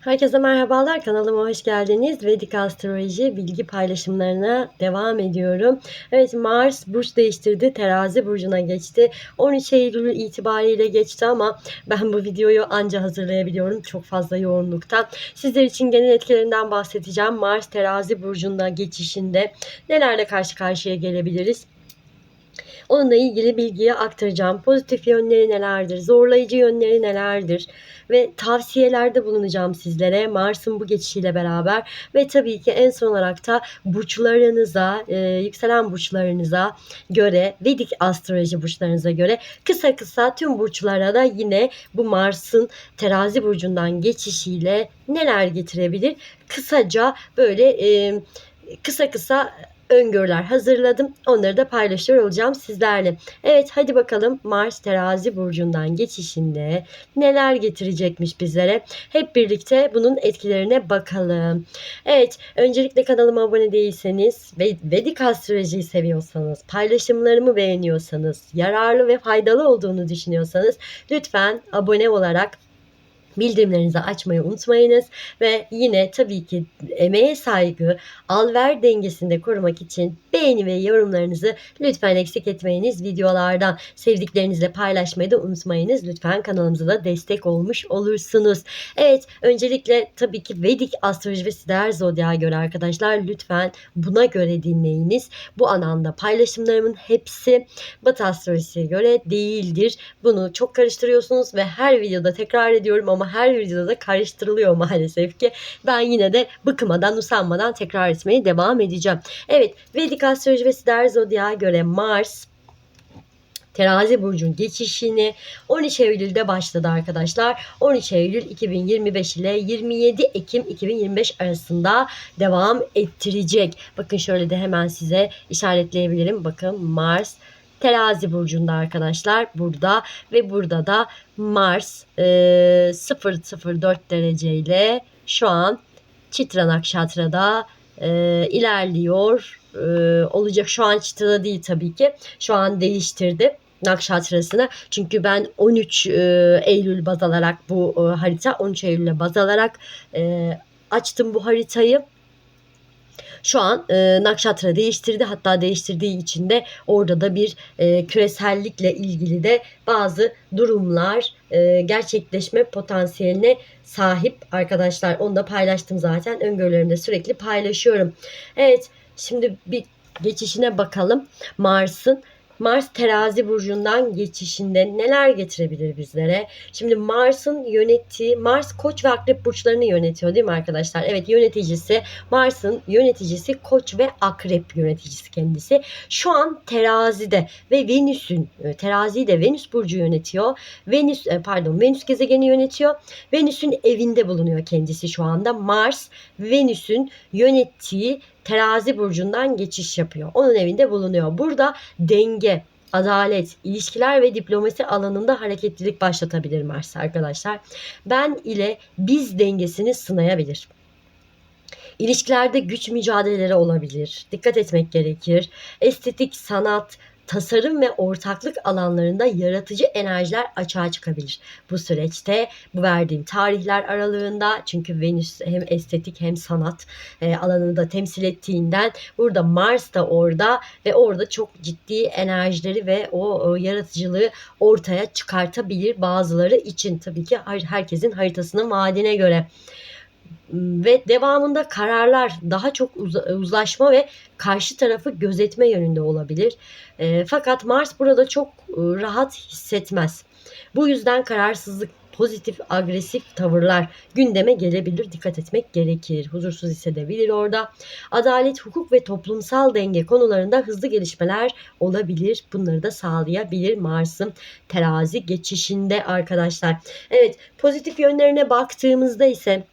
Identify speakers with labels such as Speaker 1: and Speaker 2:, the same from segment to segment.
Speaker 1: Herkese merhabalar kanalıma hoş geldiniz. Vedik Astroloji bilgi paylaşımlarına devam ediyorum. Evet Mars burç değiştirdi. Terazi burcuna geçti. 13 Eylül itibariyle geçti ama ben bu videoyu anca hazırlayabiliyorum. Çok fazla yoğunluktan. Sizler için genel etkilerinden bahsedeceğim. Mars terazi burcunda geçişinde nelerle karşı karşıya gelebiliriz? Onunla ilgili bilgiyi aktaracağım. Pozitif yönleri nelerdir? Zorlayıcı yönleri nelerdir? Ve tavsiyelerde bulunacağım sizlere Mars'ın bu geçişiyle beraber. Ve tabii ki en son olarak da burçlarınıza, e, yükselen burçlarınıza göre, Vedik astroloji burçlarınıza göre kısa kısa tüm burçlara da yine bu Mars'ın terazi burcundan geçişiyle neler getirebilir? Kısaca böyle e, kısa kısa öngörüler hazırladım. Onları da paylaşıyor olacağım sizlerle. Evet hadi bakalım Mars terazi burcundan geçişinde neler getirecekmiş bizlere. Hep birlikte bunun etkilerine bakalım. Evet öncelikle kanalıma abone değilseniz ve Vedik astrolojiyi seviyorsanız, paylaşımlarımı beğeniyorsanız, yararlı ve faydalı olduğunu düşünüyorsanız lütfen abone olarak bildirimlerinizi açmayı unutmayınız ve yine tabii ki emeğe saygı, al ver dengesinde korumak için beğeni ve yorumlarınızı lütfen eksik etmeyiniz. Videolardan sevdiklerinizle paylaşmayı da unutmayınız. Lütfen kanalımıza da destek olmuş olursunuz. Evet öncelikle tabii ki Vedik astroloji ve sider zodya göre arkadaşlar lütfen buna göre dinleyiniz. Bu anlamda paylaşımlarımın hepsi Batı astrolojisiye göre değildir. Bunu çok karıştırıyorsunuz ve her videoda tekrar ediyorum ama her videoda da karıştırılıyor maalesef ki. Ben yine de bıkmadan, usanmadan tekrar etmeye devam edeceğim. Evet, Vedik astroloji ve sider zodya göre Mars Terazi burcun geçişini 13 Eylül'de başladı arkadaşlar. 13 Eylül 2025 ile 27 Ekim 2025 arasında devam ettirecek. Bakın şöyle de hemen size işaretleyebilirim. Bakın Mars Terazi burcunda arkadaşlar burada ve burada da Mars e, 004 dereceyle şu an Çitra Nakşatra'da e, ilerliyor e, olacak. Şu an Çitra'da değil tabii ki. Şu an değiştirdi. Nakşatrasını. Çünkü ben 13 e, Eylül baz alarak bu e, harita 13 Eylül'e baz alarak e, açtım bu haritayı. Şu an e, Nakşatra değiştirdi. Hatta değiştirdiği için de orada da bir e, küresellikle ilgili de bazı durumlar e, gerçekleşme potansiyeline sahip arkadaşlar. Onu da paylaştım zaten. Öngörülerimde sürekli paylaşıyorum. Evet şimdi bir geçişine bakalım. Mars'ın Mars terazi burcundan geçişinde neler getirebilir bizlere? Şimdi Mars'ın yönettiği, Mars koç ve akrep burçlarını yönetiyor değil mi arkadaşlar? Evet yöneticisi, Mars'ın yöneticisi koç ve akrep yöneticisi kendisi. Şu an terazide ve Venüs'ün, e, teraziyi de Venüs burcu yönetiyor. Venüs, e, pardon Venüs gezegeni yönetiyor. Venüs'ün evinde bulunuyor kendisi şu anda. Mars, Venüs'ün yönettiği terazi burcundan geçiş yapıyor. Onun evinde bulunuyor. Burada denge, adalet, ilişkiler ve diplomasi alanında hareketlilik başlatabilir Mars arkadaşlar. Ben ile biz dengesini sınayabilir. İlişkilerde güç mücadeleleri olabilir. Dikkat etmek gerekir. Estetik, sanat, tasarım ve ortaklık alanlarında yaratıcı enerjiler açığa çıkabilir. Bu süreçte bu verdiğim tarihler aralığında çünkü Venüs hem estetik hem sanat e, alanını da temsil ettiğinden burada Mars da orada ve orada çok ciddi enerjileri ve o, o yaratıcılığı ortaya çıkartabilir bazıları için tabii ki herkesin haritasının vaadine göre ve devamında kararlar daha çok uz- uzlaşma ve karşı tarafı gözetme yönünde olabilir. E, fakat Mars burada çok e, rahat hissetmez. Bu yüzden kararsızlık, pozitif, agresif tavırlar gündeme gelebilir. Dikkat etmek gerekir. Huzursuz hissedebilir orada. Adalet, hukuk ve toplumsal denge konularında hızlı gelişmeler olabilir. Bunları da sağlayabilir Mars'ın terazi geçişinde arkadaşlar. Evet, pozitif yönlerine baktığımızda ise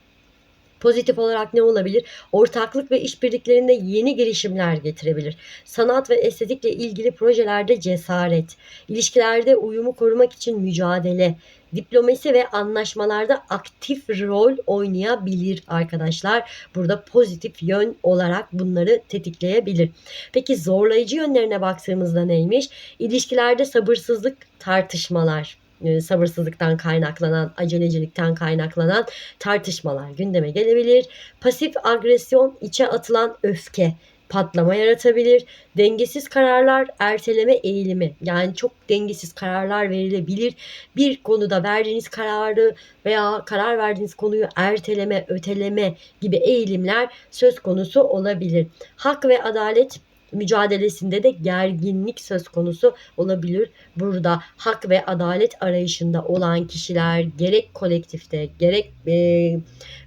Speaker 1: Pozitif olarak ne olabilir? Ortaklık ve işbirliklerinde yeni girişimler getirebilir. Sanat ve estetikle ilgili projelerde cesaret, ilişkilerde uyumu korumak için mücadele, diplomasi ve anlaşmalarda aktif rol oynayabilir arkadaşlar. Burada pozitif yön olarak bunları tetikleyebilir. Peki zorlayıcı yönlerine baktığımızda neymiş? İlişkilerde sabırsızlık, tartışmalar e, sabırsızlıktan kaynaklanan, acelecilikten kaynaklanan tartışmalar gündeme gelebilir. Pasif agresyon, içe atılan öfke, patlama yaratabilir. Dengesiz kararlar, erteleme eğilimi. Yani çok dengesiz kararlar verilebilir. Bir konuda verdiğiniz kararı veya karar verdiğiniz konuyu erteleme, öteleme gibi eğilimler söz konusu olabilir. Hak ve adalet mücadelesinde de gerginlik söz konusu olabilir. Burada hak ve adalet arayışında olan kişiler gerek kolektifte, gerek e,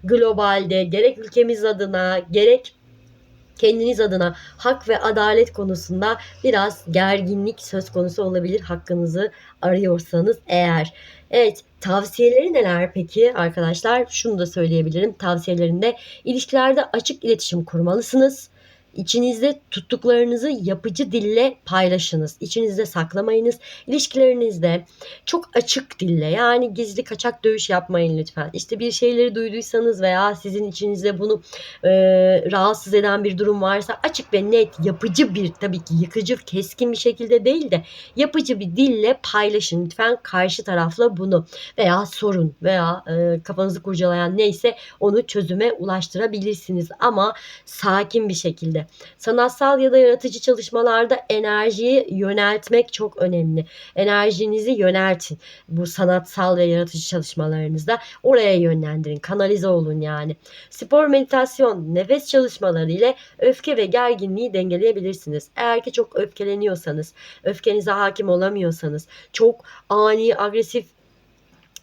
Speaker 1: globalde, gerek ülkemiz adına, gerek kendiniz adına hak ve adalet konusunda biraz gerginlik söz konusu olabilir hakkınızı arıyorsanız eğer. Evet tavsiyeleri neler peki arkadaşlar? Şunu da söyleyebilirim tavsiyelerinde ilişkilerde açık iletişim kurmalısınız. İçinizde tuttuklarınızı yapıcı dille paylaşınız. İçinizde saklamayınız. İlişkilerinizde çok açık dille yani gizli kaçak dövüş yapmayın lütfen. İşte bir şeyleri duyduysanız veya sizin içinizde bunu e, rahatsız eden bir durum varsa açık ve net yapıcı bir tabii ki yıkıcı keskin bir şekilde değil de yapıcı bir dille paylaşın lütfen karşı tarafla bunu veya sorun veya e, kafanızı kurcalayan neyse onu çözüme ulaştırabilirsiniz ama sakin bir şekilde. Sanatsal ya da yaratıcı çalışmalarda enerjiyi yöneltmek çok önemli. Enerjinizi yöneltin. Bu sanatsal ve yaratıcı çalışmalarınızda oraya yönlendirin. Kanalize olun yani. Spor, meditasyon, nefes çalışmaları ile öfke ve gerginliği dengeleyebilirsiniz. Eğer ki çok öfkeleniyorsanız, öfkenize hakim olamıyorsanız, çok ani, agresif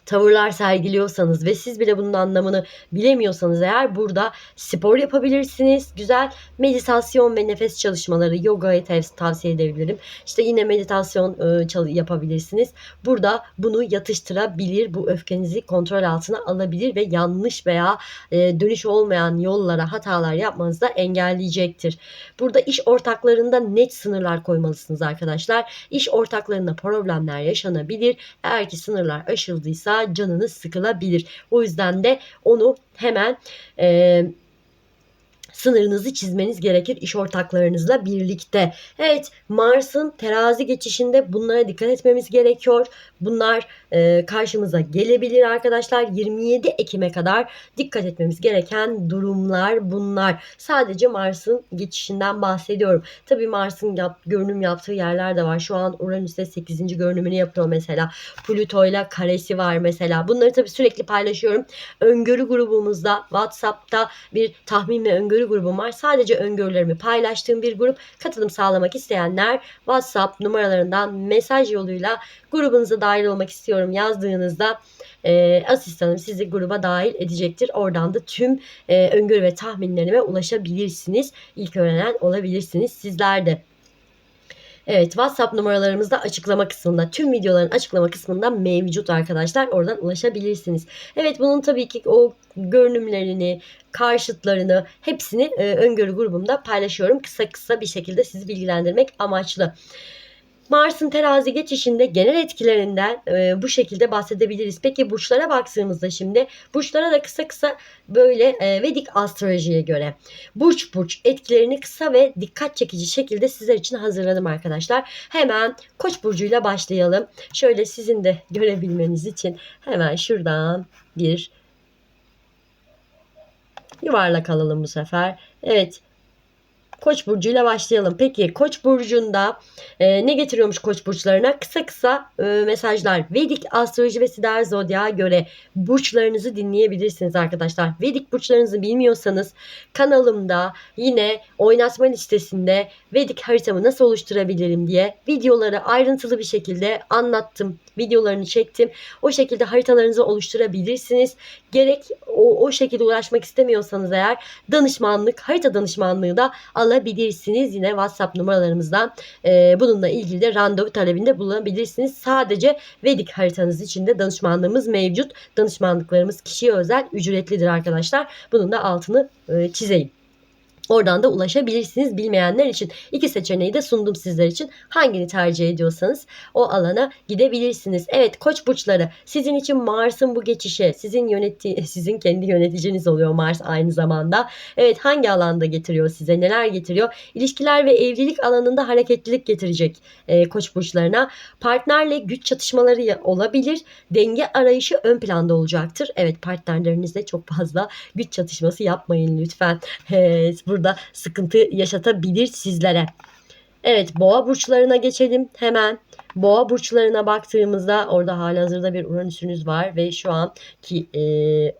Speaker 1: tavırlar sergiliyorsanız ve siz bile bunun anlamını bilemiyorsanız eğer burada spor yapabilirsiniz. Güzel meditasyon ve nefes çalışmaları, yogayı tav- tavsiye edebilirim. İşte yine meditasyon e, yapabilirsiniz. Burada bunu yatıştırabilir, bu öfkenizi kontrol altına alabilir ve yanlış veya e, dönüş olmayan yollara hatalar yapmanızı da engelleyecektir. Burada iş ortaklarında net sınırlar koymalısınız arkadaşlar. İş ortaklarında problemler yaşanabilir. Eğer ki sınırlar aşıldıysa canınız sıkılabilir. O yüzden de onu hemen e, sınırınızı çizmeniz gerekir iş ortaklarınızla birlikte. Evet Mars'ın terazi geçişinde bunlara dikkat etmemiz gerekiyor. Bunlar e, karşımıza gelebilir arkadaşlar. 27 Ekim'e kadar dikkat etmemiz gereken durumlar bunlar. Sadece Mars'ın geçişinden bahsediyorum. Tabii Mars'ın yap, görünüm yaptığı yerler de var. Şu an Uranüs'te 8. görünümünü yapıyor mesela. Plüto'yla karesi var mesela. Bunları tabii sürekli paylaşıyorum. Öngörü grubumuzda WhatsApp'ta bir tahmin ve öngörü grubum var. Sadece öngörülerimi paylaştığım bir grup. Katılım sağlamak isteyenler WhatsApp numaralarından mesaj yoluyla grubunuza dahil olmak istiyorum yazdığınızda e, asistanım sizi gruba dahil edecektir. Oradan da tüm e, öngörü ve tahminlerime ulaşabilirsiniz. İlk öğrenen olabilirsiniz sizler de. Evet WhatsApp numaralarımız da açıklama kısmında. Tüm videoların açıklama kısmında mevcut arkadaşlar. Oradan ulaşabilirsiniz. Evet bunun tabii ki o görünümlerini, karşıtlarını hepsini e, öngörü grubumda paylaşıyorum. Kısa kısa bir şekilde sizi bilgilendirmek amaçlı. Mars'ın terazi geçişinde genel etkilerinden e, bu şekilde bahsedebiliriz. Peki burçlara baktığımızda şimdi burçlara da kısa kısa böyle e, Vedik astrolojiye göre burç burç etkilerini kısa ve dikkat çekici şekilde sizler için hazırladım arkadaşlar. Hemen Koç burcuyla başlayalım. Şöyle sizin de görebilmeniz için hemen şuradan bir yuvarlak alalım bu sefer. Evet Koç burcuyla başlayalım. Peki Koç burcunda e, ne getiriyormuş Koç burçlarına? Kısa kısa e, mesajlar. Vedik astroloji ve sider zodya göre burçlarınızı dinleyebilirsiniz arkadaşlar. Vedik burçlarınızı bilmiyorsanız kanalımda yine oynatma listesinde Vedik haritamı nasıl oluşturabilirim diye videoları ayrıntılı bir şekilde anlattım. Videolarını çektim. O şekilde haritalarınızı oluşturabilirsiniz. Gerek o, o şekilde uğraşmak istemiyorsanız eğer danışmanlık, harita danışmanlığı da alabilirsiniz. Yine WhatsApp numaralarımızdan e, bununla ilgili de randevu talebinde bulunabilirsiniz. Sadece Vedik haritanız için de danışmanlığımız mevcut. Danışmanlıklarımız kişiye özel ücretlidir arkadaşlar. Bunun da altını e, çizeyim. Oradan da ulaşabilirsiniz bilmeyenler için. İki seçeneği de sundum sizler için. Hangini tercih ediyorsanız o alana gidebilirsiniz. Evet koç burçları sizin için Mars'ın bu geçişi sizin yönetti sizin kendi yöneticiniz oluyor Mars aynı zamanda. Evet hangi alanda getiriyor size neler getiriyor? İlişkiler ve evlilik alanında hareketlilik getirecek e, koç burçlarına. Partnerle güç çatışmaları olabilir. Denge arayışı ön planda olacaktır. Evet partnerlerinizle çok fazla güç çatışması yapmayın lütfen. Evet, burada sıkıntı yaşatabilir sizlere. Evet boğa burçlarına geçelim hemen. Boğa burçlarına baktığımızda orada halihazırda bir Uranüs'ünüz var ve şu an ki e,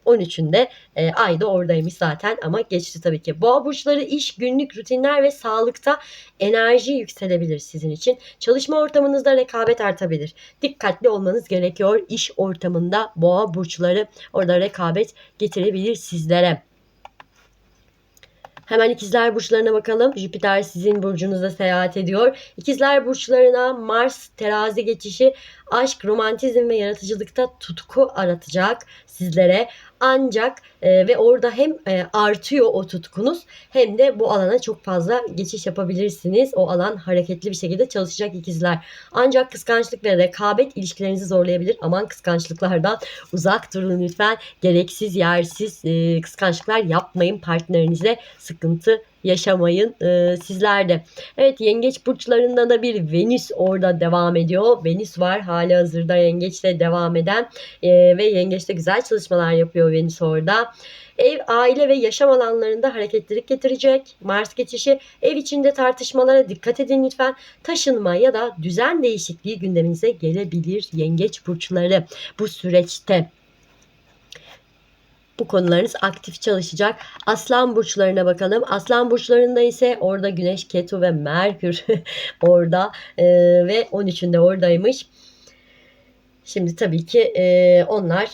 Speaker 1: 13'ünde e, ay da oradaymış zaten ama geçti tabii ki. Boğa burçları iş, günlük rutinler ve sağlıkta enerji yükselebilir sizin için. Çalışma ortamınızda rekabet artabilir. Dikkatli olmanız gerekiyor iş ortamında boğa burçları orada rekabet getirebilir sizlere. Hemen ikizler burçlarına bakalım. Jüpiter sizin burcunuzda seyahat ediyor. İkizler burçlarına Mars terazi geçişi aşk, romantizm ve yaratıcılıkta tutku aratacak sizlere. Ancak e, ve orada hem e, artıyor o tutkunuz hem de bu alana çok fazla geçiş yapabilirsiniz. O alan hareketli bir şekilde çalışacak ikizler. Ancak kıskançlık ve rekabet ilişkilerinizi zorlayabilir. Aman kıskançlıklardan uzak durun lütfen. Gereksiz, yersiz e, kıskançlıklar yapmayın partnerinize. Sıkıntı yaşamayın e, sizler de. Evet yengeç burçlarında da bir Venüs orada devam ediyor. Venüs var hali hazırda yengeçle devam eden e, ve yengeçte güzel çalışmalar yapıyor Venüs orada. Ev, aile ve yaşam alanlarında hareketlilik getirecek. Mars geçişi ev içinde tartışmalara dikkat edin lütfen. Taşınma ya da düzen değişikliği gündeminize gelebilir yengeç burçları bu süreçte bu konularınız aktif çalışacak. Aslan burçlarına bakalım. Aslan burçlarında ise orada Güneş, Ketu ve Merkür orada e, ve 13'ünde oradaymış. Şimdi tabii ki e, onlar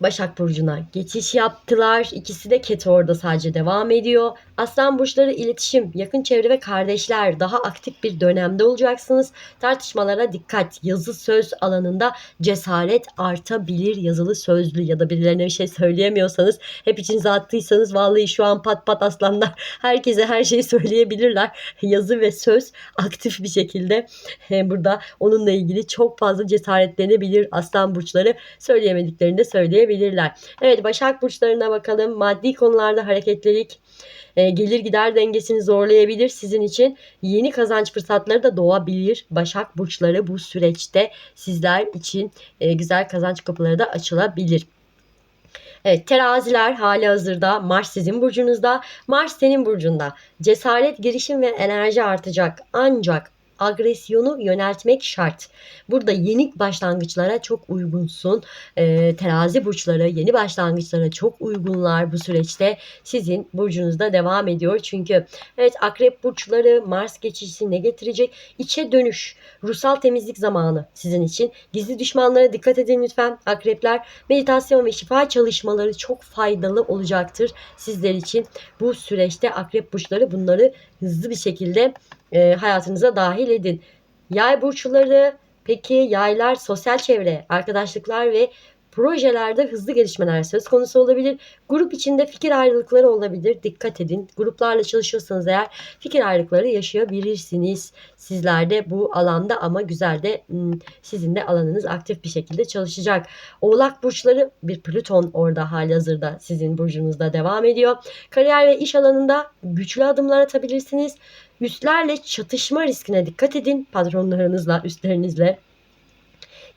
Speaker 1: Başak Burcu'na geçiş yaptılar. İkisi de Ketu orada sadece devam ediyor. Aslan Burçları iletişim, yakın çevre ve kardeşler daha aktif bir dönemde olacaksınız. Tartışmalara dikkat. Yazı söz alanında cesaret artabilir. Yazılı sözlü ya da birilerine bir şey söyleyemiyorsanız hep içinize attıysanız vallahi şu an pat pat aslanlar herkese her şeyi söyleyebilirler. Yazı ve söz aktif bir şekilde e, burada onunla ilgili çok fazla cesaretlenebilir aslan burçları söyleyemediklerini de söyleyebilirler. Evet Başak burçlarına bakalım. Maddi konularda hareketlilik e, gelir gider dengesini zorlayabilir sizin için. Yeni kazanç fırsatları da doğabilir. Başak burçları bu süreçte sizler için e, güzel kazanç kapıları da açılabilir. Evet teraziler hali hazırda Mars sizin burcunuzda Mars senin burcunda cesaret girişim ve enerji artacak ancak agresyonu yöneltmek şart. Burada yeni başlangıçlara çok uygunsun. Ee, terazi burçları yeni başlangıçlara çok uygunlar bu süreçte. Sizin burcunuzda devam ediyor. Çünkü evet akrep burçları Mars geçişi ne getirecek? İçe dönüş, ruhsal temizlik zamanı sizin için. Gizli düşmanlara dikkat edin lütfen akrepler. Meditasyon ve şifa çalışmaları çok faydalı olacaktır sizler için. Bu süreçte akrep burçları bunları hızlı bir şekilde e, hayatınıza dahil edin. Yay burçları peki yaylar sosyal çevre, arkadaşlıklar ve projelerde hızlı gelişmeler söz konusu olabilir. Grup içinde fikir ayrılıkları olabilir. Dikkat edin. Gruplarla çalışıyorsanız eğer fikir ayrılıkları yaşayabilirsiniz. Sizler de bu alanda ama güzel de hmm, sizin de alanınız aktif bir şekilde çalışacak. Oğlak burçları bir Plüton orada hali hazırda sizin burcunuzda devam ediyor. Kariyer ve iş alanında güçlü adımlar atabilirsiniz. Üstlerle çatışma riskine dikkat edin. Patronlarınızla, üstlerinizle.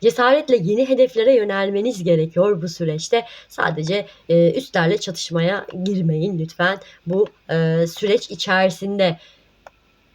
Speaker 1: Cesaretle yeni hedeflere yönelmeniz gerekiyor bu süreçte. Sadece e, üstlerle çatışmaya girmeyin lütfen bu e, süreç içerisinde.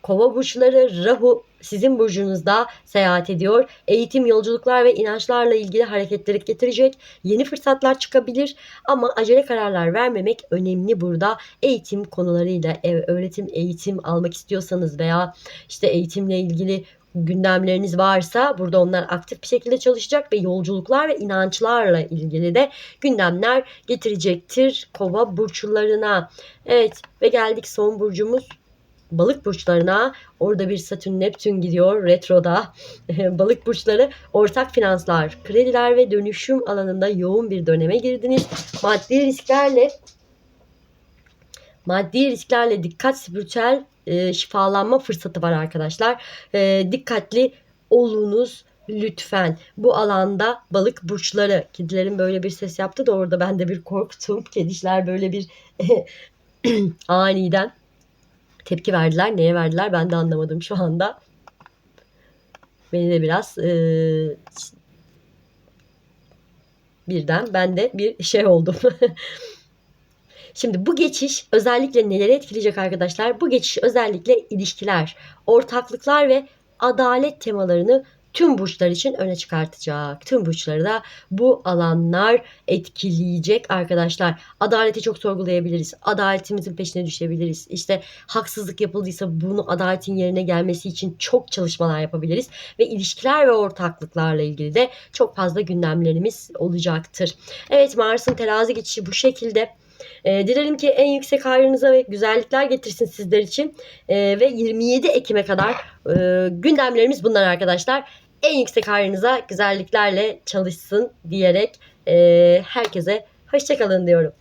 Speaker 1: Kova burçları Rahu sizin burcunuzda seyahat ediyor. Eğitim, yolculuklar ve inançlarla ilgili hareketlilik getirecek. Yeni fırsatlar çıkabilir ama acele kararlar vermemek önemli burada. Eğitim konularıyla öğretim, eğitim almak istiyorsanız veya işte eğitimle ilgili gündemleriniz varsa burada onlar aktif bir şekilde çalışacak ve yolculuklar ve inançlarla ilgili de gündemler getirecektir kova burçlarına. Evet ve geldik son burcumuz balık burçlarına orada bir Satürn Neptün gidiyor retroda. balık burçları ortak finanslar, krediler ve dönüşüm alanında yoğun bir döneme girdiniz. Maddi risklerle Maddi risklerle dikkat spiritüel e, şifalanma fırsatı var arkadaşlar. E, dikkatli olunuz lütfen. Bu alanda balık burçları. Kedilerin böyle bir ses yaptı da orada ben de bir korktum. Kedişler böyle bir aniden tepki verdiler. Neye verdiler ben de anlamadım şu anda. Beni de biraz e, birden ben de bir şey oldum. Şimdi bu geçiş özellikle neleri etkileyecek arkadaşlar? Bu geçiş özellikle ilişkiler, ortaklıklar ve adalet temalarını tüm burçlar için öne çıkartacak. Tüm burçları da bu alanlar etkileyecek arkadaşlar. Adaleti çok sorgulayabiliriz. Adaletimizin peşine düşebiliriz. İşte haksızlık yapıldıysa bunu adaletin yerine gelmesi için çok çalışmalar yapabiliriz. Ve ilişkiler ve ortaklıklarla ilgili de çok fazla gündemlerimiz olacaktır. Evet Mars'ın terazi geçişi bu şekilde. E, dilerim ki en yüksek hayrınıza ve güzellikler getirsin sizler için. E, ve 27 Ekim'e kadar e, gündemlerimiz bunlar arkadaşlar. En yüksek hayrınıza güzelliklerle çalışsın diyerek e, herkese hoşçakalın diyorum.